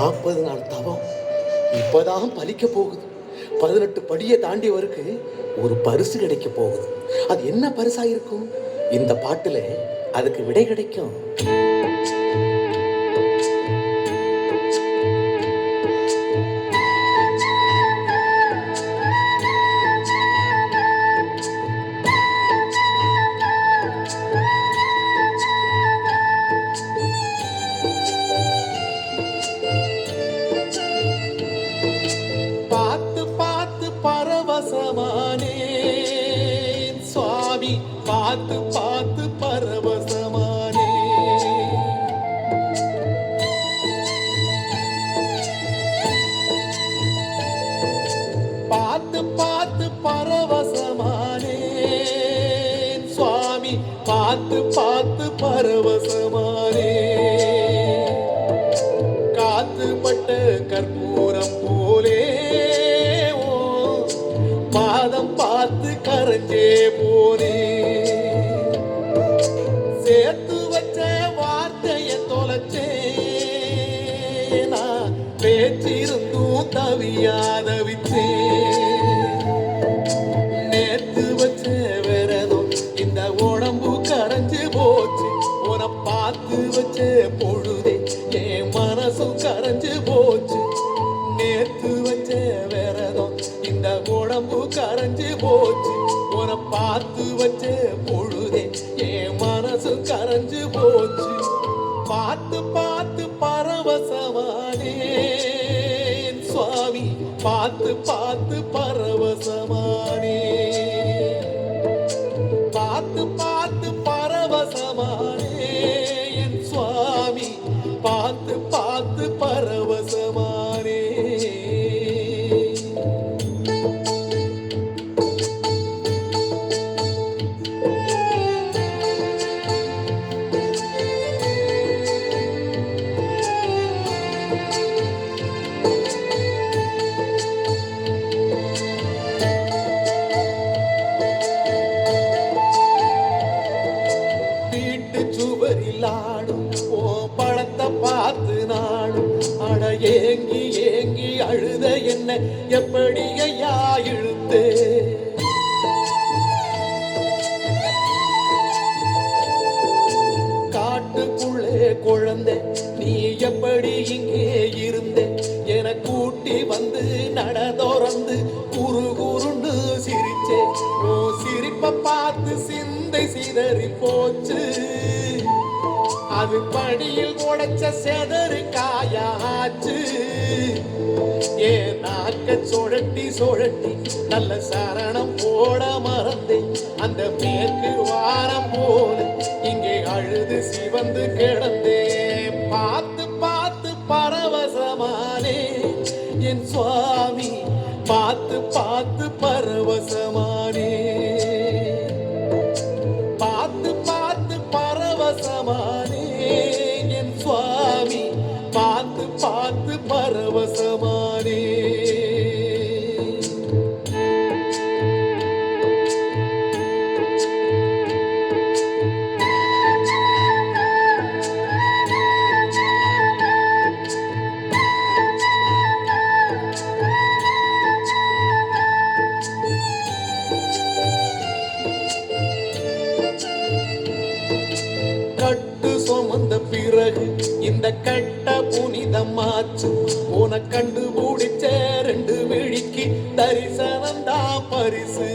நாற்பது நாள் தவம். இப்போதான் பலிக்க போகுது. பதினெட்டு படியை தாண்டியவருக்கு ஒரு பரிசு கிடைக்க போகுது. அது என்ன பரிசாக இருக்கும் இந்த பாட்டில் அதுக்கு விடை கிடைக்கும். பார்த்து பரவசமானே. பார்த்து பார்த்து பரவசமானே. சுவாமி பார்த்து பார்த்து பரவசமானே. காத்துப்பட்ட கற்பூரம் போலே பாதம் பார்த்து கரைஞ்சே போனே. சேர்த்து வச்ச வார்த்தையை தொலைச்சே நான் பேச்சிருந்தும் தவியாத விச்சே நேத்து வச்ச விரதம் இந்த உடம்பு கரைஞ்சு போச்சு. உன பார்த்து வச்ச பொழுதே என் மனசும் கரைஞ்சு போச்சு. நேத்து வச்ச விரதம் இந்த உடம்பு கரைஞ்சு போச்சு. உன பார்த்து வச்ச பார்த்து பார்த்து பரவசமானே. சுவாமி பார்த்து பார்த்து பரவசமானே. பார்த்து பார்த்து பரவசமானே என் சுவாமி பார்த்து பார்த்து பார்த்து அட ஏங்கி ஏங்கி அழுத என்ன எப்படி ஐயா இழுத்தே? காட்டுக்குள்ளே குழந்தை நீ எப்படி இங்கே இருந்தே? என கூட்டி வந்து நட தொடர்ந்து குறு குருண்டு சிரிச்சே. ஓ சிரிப்ப பார்த்து சிந்தை சிதறி போச்சு. அது படியில் உடைச்ச செதறு காயாச்சு. ஏ நாக்க சுழட்டி சுழட்டி நல்ல சரணம் போட மறந்தேன். அந்த மேற்கு வாரம் போல இங்கே அழுது சிவந்து கிடந்தே பார்த்து பார்த்து பரவசமானே என் சுவாமி. பார்த்து பார்த்து பரவசமா கட்டு சுமந்த பிறகு இந்த கட்ட புனிதமாச்சு உன கண்டு பிடிச்ச ரெண்டு விழிக்கு தரிசனம் தான் பரிசு.